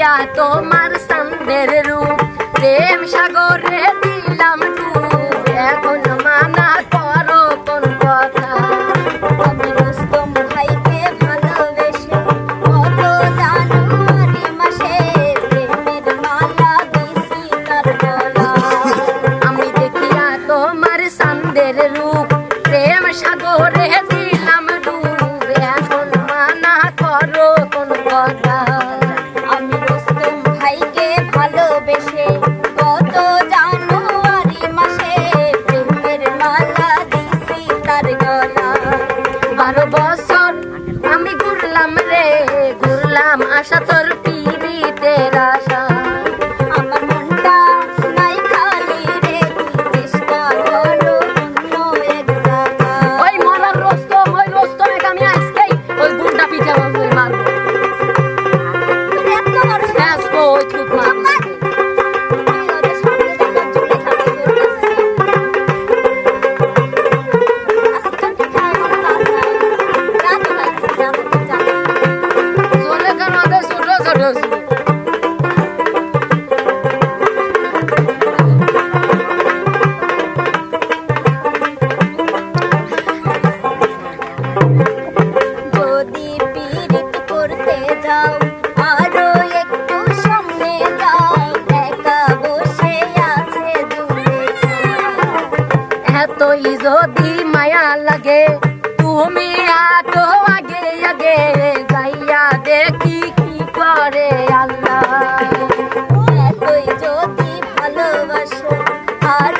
দিয়া তোমার সন্দের রূপ প্রেম সাগরে দিলাম এতই যদি মায়া লাগে, তুমি আটো আগে আগে যাইয়া দেখি কি করে আল্লাহ। এতই যদি ভালোবাসো, আর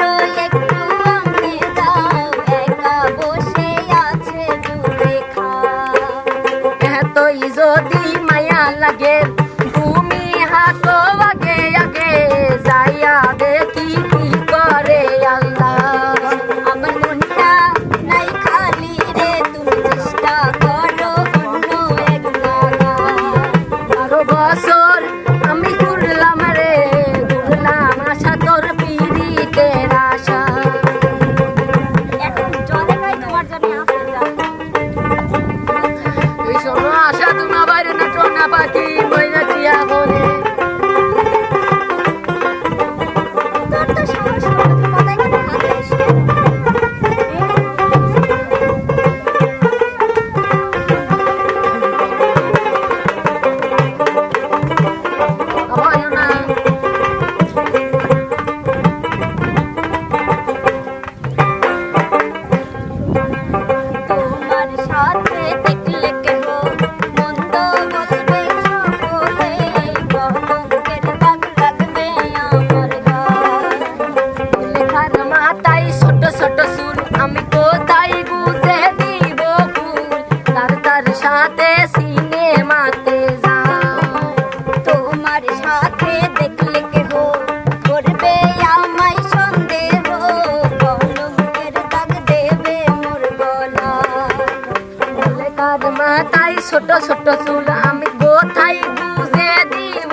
তাই ছোট ছোট চুল আমি কোথায় বুঝে দিব?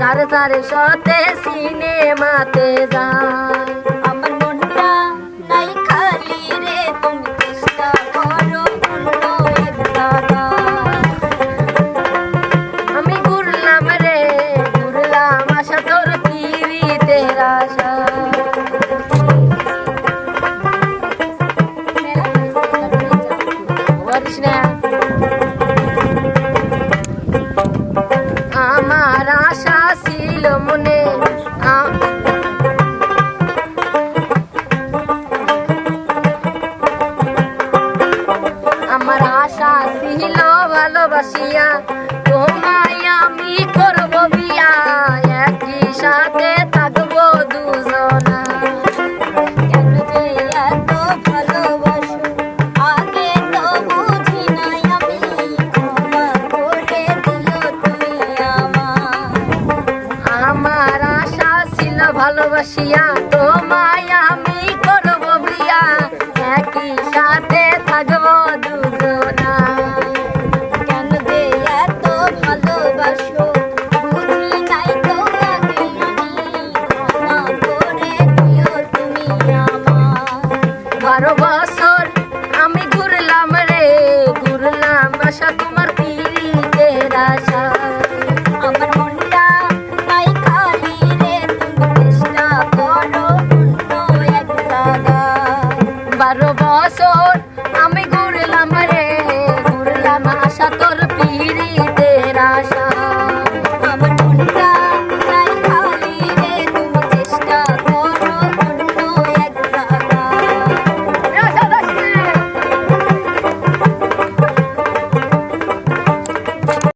তার তার সতে সিনেমাতে যা ভালোবাসিয়া তোমায় আমি করব বিয়া। একই সাথে থাকব দুজনা। কেন যে এত ভালোবাসো? বারো বছর